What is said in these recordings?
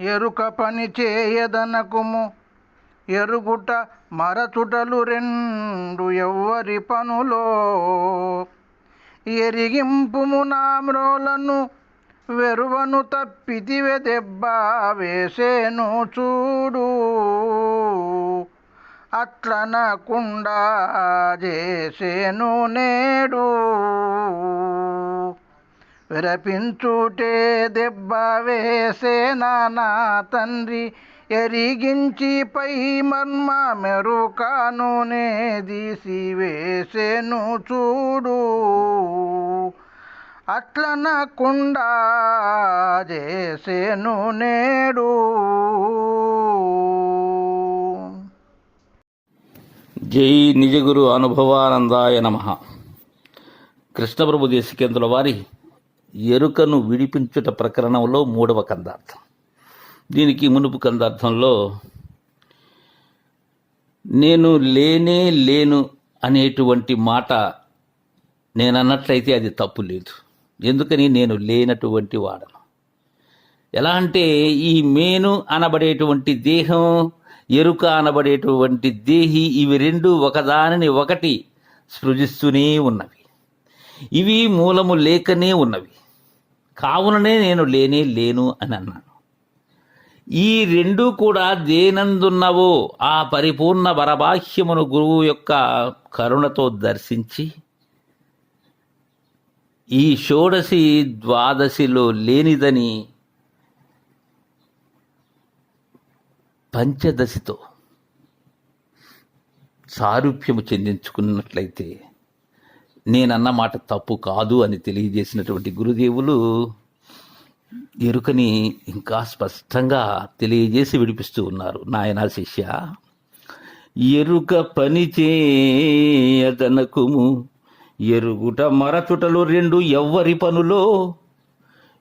ఎరుక పని చేయదనకుము. ఎరుగుట మరచుటలు రెండు ఎవ్వరి పనులో. ఎరిగింపుము నామ్రోలను వెరువను తప్పితివె దెబ్బ వేసేను చూడు. అట్లనకుండా చేసేను నేడు. విరపించుటే దెబ్బ వేసే నానా తండ్రి ఎరిగించి పై మర్మ మెరుకాను దీసి వేసేను చూడు. అట్లనకుండా చేసేను నేడు. జై నిజగురు అనుభవానందాయ నమ. కృష్ణప్రభు దేశికేంద్రుల వారి ఎరుకను విడిపించుట ప్రకరణంలో మూడవ కందార్థం. దీనికి మునుపు కందార్థంలో నేను లేనే లేను అనేటువంటి మాట నేను అన్నట్లయితే అది తప్పు లేదు. ఎందుకని నేను లేనటువంటి వాడను. ఎలా అంటే ఈ మేను అనబడేటువంటి దేహం ఎరుక అనబడేటువంటి దేహి ఇవి రెండు ఒకదానిని ఒకటి సృజిస్తూనే ఉన్నవి. ఇవి మూలము లేకనే ఉన్నవి. కావుననే నేను లేనే లేను అని అన్నాను. ఈ రెండు కూడా దేనందున్నవో ఆ పరిపూర్ణ వరబాహ్యమును గురువు యొక్క కరుణతో దర్శించి ఈ షోడశి ద్వాదశిలో లేనిదని పంచదశితో సారూప్యము చెందించుకున్నట్లయితే నేనన్న మాట తప్పు కాదు అని తెలియజేసినటువంటి గురుదేవులు ఎరుకని ఇంకా స్పష్టంగా తెలియజేసి విడిపిస్తూ ఉన్నారు. నాయనా శిష్య ఎరుక పని చేయదనకుము. ఎరుగుట మరచుటలు రెండు ఎవ్వరి పనులో.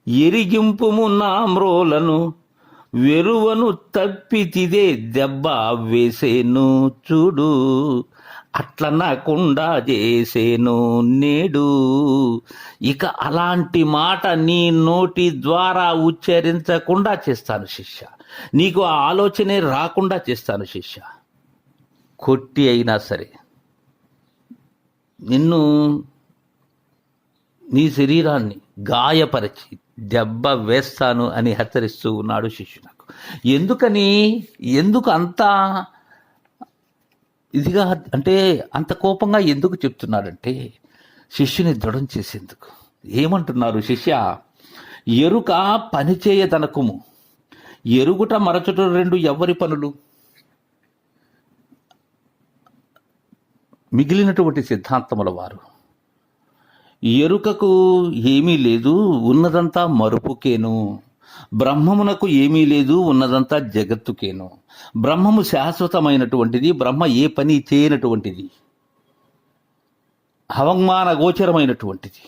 ఎరిగింపుము నామ్రోలను వెరువను తప్పితిదే దెబ్బ వేసేను చూడు. అట్లనకుండా చేసేను నేడు. ఇక అలాంటి మాట నీ నోటి ద్వారా ఉచ్చరించకుండా చేస్తాను శిష్య. నీకు ఆ ఆలోచనే రాకుండా చేస్తాను శిష్య. కొట్టి అయినా సరే. నిన్ను నీ శరీరాన్ని గాయపరిచి దెబ్బ వేస్తాను అని హెచ్చరిస్తూ ఉన్నాడు శిష్యునకు. ఎందుకని? ఎందుకు అంతా ఇదిగా అంటే అంత కోపంగా ఎందుకు చెప్తున్నాడంటే శిష్యుని దృఢం చేసేందుకు. ఏమంటున్నారు శిష్య? ఎరుక పనిచేయదనకుము ఎరుగుట మరచుట రెండు ఎవరి పనులు? మిగిలినటువంటి సిద్ధాంతముల వారు. ఎరుకకు ఏమీ లేదు ఉన్నదంతా మరుపుకేను. బ్రహ్మమునకు ఏమీ లేదు ఉన్నదంతా జగత్తుకేను. బ్రహ్మము శాశ్వతమైనటువంటిది బ్రహ్మ ఏ పని చేయనటువంటిది అవమాన గోచరమైనటువంటిది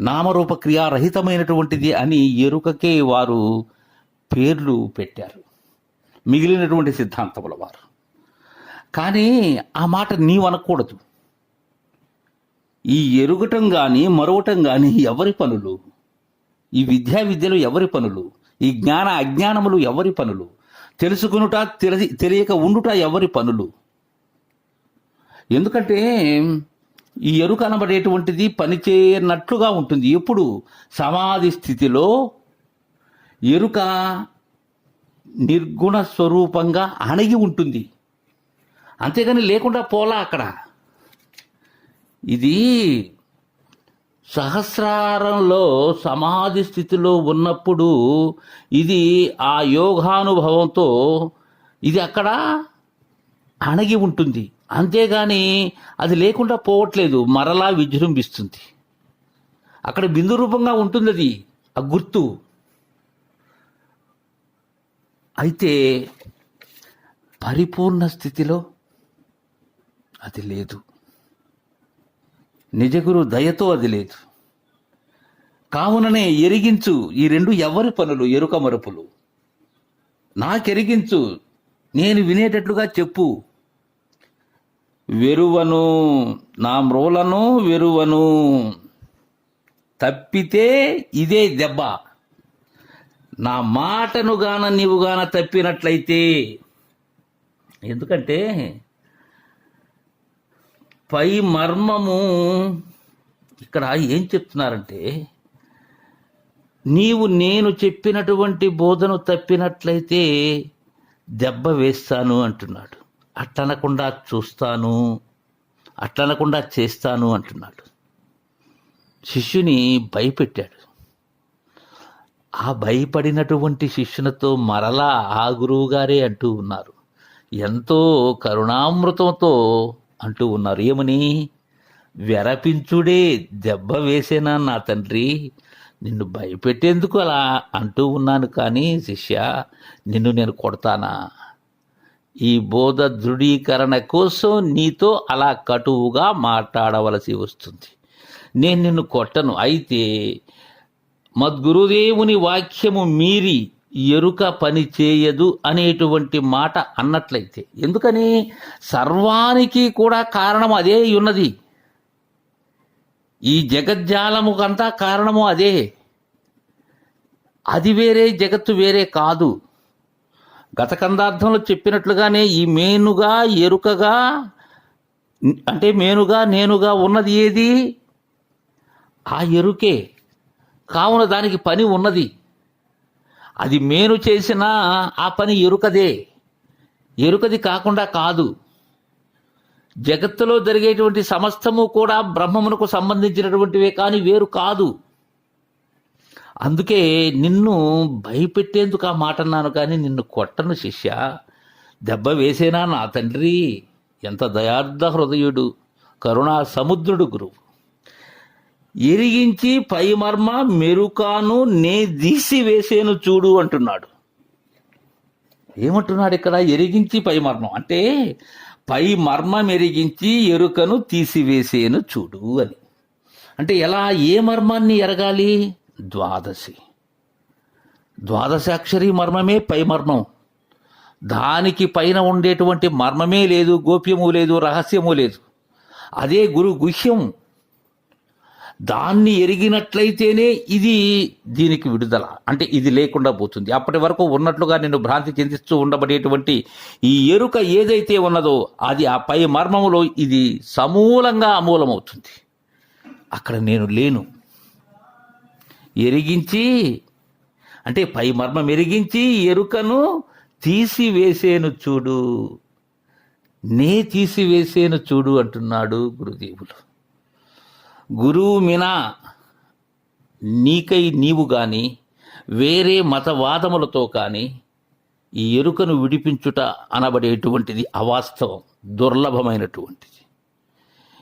నామరూప క్రియారహితమైనటువంటిది అని ఎరుకకే వారు పేర్లు పెట్టారు. మిగిలినటువంటి సిద్ధాంతముల వారు. కానీ ఆ మాట నీవు అనకూడదు. ఈ ఎరుగటం కానీ మరవటం కానీ ఎవరి పనులు? ఈ విద్యా విద్యలు ఎవరి పనులు? ఈ జ్ఞాన అజ్ఞానములు ఎవరి పనులు? తెలుసుకునుట తెలి తెలియక ఉండుట ఎవరి పనులు? ఎందుకంటే ఈ ఎరుక అనబడేటువంటిది పనిచేయనట్లుగా ఉంటుంది. ఎప్పుడు? సమాధి స్థితిలో ఎరుక నిర్గుణ స్వరూపంగా అణగి ఉంటుంది. అంతేగాని లేకుండా పోలా అక్కడ. ఇది సహస్రారంలో సమాధి స్థితిలో ఉన్నప్పుడు ఇది ఆ యోగానుభవంతో ఇది అక్కడ అణగి ఉంటుంది. అంతేగాని అది లేకుండా పోవట్లేదు. మరలా విజృంభిస్తుంది. అక్కడ బిందు రూపంగా ఉంటుంది అది ఆ గుర్తు. అయితే పరిపూర్ణ స్థితిలో అది లేదు. నిజగురు దయతో అది లేదు. కావుననే ఎరిగించు ఈ రెండు ఎవరి పనులు? ఎరుక మరుపులు. నాకెరిగించు నేను వినేటట్లుగా చెప్పు. వెరువను నా మ్రోలను వెరువను. తప్పితే ఇదే దెబ్బ. నా మాటను గాన నీవు గాన తప్పినట్లయితే. ఎందుకంటే పై మర్మము. ఇక్కడ ఏం చెప్తున్నారంటే నీవు నేను చెప్పినటువంటి బోధను తప్పినట్లయితే దెబ్బ వేస్తాను అంటున్నాడు. అట్లనకుండా చూస్తాను అట్లనకుండా చేస్తాను అంటున్నాడు. శిష్యుని భయపెట్టాడు. ఆ భయపడినటువంటి శిష్యునితో మరలా ఆ గురువు గారే అంటూ ఉన్నారు. ఎంతో కరుణామృతంతో అంటూ ఉన్నారు. ఏమని? వెరపించుడే దెబ్బ వేసేనా నా తండ్రి? నిన్ను భయపెట్టేందుకు అలా అంటూ ఉన్నాను కానీ శిష్య నిన్ను నేను కొడతానా? ఈ బోధ దృఢీకరణ కోసం నీతో అలా కటువుగా మాట్లాడవలసి వస్తుంది. నేను నిన్ను కొట్టను. అయితే మద్గురుదేవుని వాక్యము మీరి ఎరుక పని చేయదు అనేటువంటి మాట అన్నట్లయితే. ఎందుకని? సర్వానికి కూడా కారణం అదే ఉన్నది. ఈ జగజ్జాలముకంతా కారణము అదే. అది వేరే జగత్తు వేరే కాదు. గత కందార్థంలో చెప్పినట్లుగానే ఈ మేనుగా ఎరుకగా అంటే మేనుగా నేనుగా ఉన్నది ఏది? ఆ ఎరుకే. కావున దానికి పని ఉన్నది. అది మేను చేసినా ఆ పని ఎరుకదే. ఎరుకది కాకుండా కాదు. జగత్తులో జరిగేటువంటి సమస్తము కూడా బ్రహ్మమునకు సంబంధించినటువంటివే కానీ వేరు కాదు. అందుకే నిన్ను భయపెట్టేందుకు ఆ మాట అన్నాను కానీ నిన్ను కొట్టను శిష్య. దెబ్బ వేసేనా నా తండ్రి? ఎంత దయార్థ హృదయుడు కరుణా సముద్రుడు గురువు. ఎరిగించి పై మర్మ మెరుకాను నే దీసి వేసేను చూడు అంటున్నాడు. ఏమంటున్నాడు ఇక్కడ? ఎరిగించి పైమర్మం అంటే పై మర్మం ఎరిగించి ఎరుకను తీసివేసేను చూడు అని. అంటే ఎలా? ఏ మర్మాన్ని ఎరగాలి? ద్వాదశి. ద్వాదశాక్షరి మర్మమే పై మర్మం. దానికి పైన ఉండేటువంటి మర్మమే లేదు గోప్యము లేదు రహస్యము లేదు. అదే గురు గుహ్యం. దాన్ని ఎరిగినట్లయితేనే ఇది దీనికి విడుదల. అంటే ఇది లేకుండా పోతుంది. అప్పటి వరకు ఉన్నట్లుగా నేను భ్రాంతి చెందిస్తూ ఉండబడేటువంటి ఈ ఎరుక ఏదైతే ఉన్నదో అది ఆ పై మర్మములో ఇది సమూలంగా అమూలమవుతుంది. అక్కడ నేను లేను. ఎరిగించి అంటే పై మర్మం ఎరిగించి ఎరుకను తీసివేసేను చూడు. నే తీసివేసేను చూడు అంటున్నాడు గురుదేవులు. గురువు మినా నీకై నీవు గాని వేరే మతవాదములతో కానీ ఈ ఎరుకను విడిపించుట అనబడేటువంటిది అవాస్తవం దుర్లభమైనటువంటిది.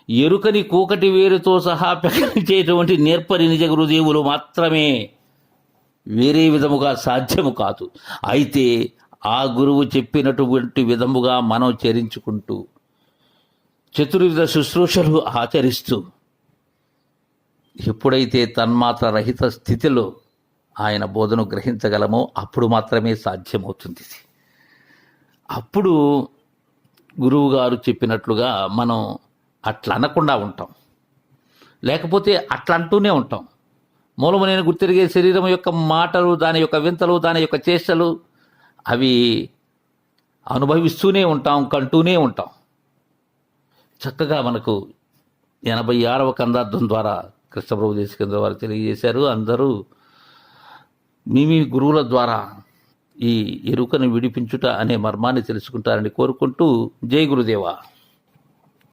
ఎరుకని కూకటి వేరుతో సహా పెకరించేటువంటి నేర్పరి నిజ గురుదేవులు మాత్రమే వేరే విధముగా సాధ్యము కాదు. అయితే ఆ గురువు చెప్పినటువంటి విధముగా మనం చరించుకుంటూ చతుర్విధ శుశ్రూషలు ఆచరిస్తూ ఎప్పుడైతే తన్మాత్ర రహిత స్థితిలో ఆయన బోధను గ్రహించగలమో అప్పుడు మాత్రమే సాధ్యమవుతుంది అప్పుడు గురువుగారు చెప్పినట్లుగా మనం అట్లా అనకుండా ఉంటాం. లేకపోతే అట్లా అంటూనే ఉంటాం. మూలము నేను గుర్తిరిగే శరీరం యొక్క మాటలు దాని యొక్క వింతలు దాని యొక్క చేష్టలు అవి అనుభవిస్తూనే ఉంటాం కంటూనే ఉంటాం. చక్కగా మనకు ఎనభై ఆరవ కందార్థం ద్వారా కృష్ణప్రభు దేశకేంద్ర వారు తెలియజేశారు. అందరూ మీ మీ గురువుల ద్వారా ఈ ఎరుకను విడిపించుట అనే మర్మాన్ని తెలుసుకుంటారని కోరుకుంటూ జై గురుదేవా.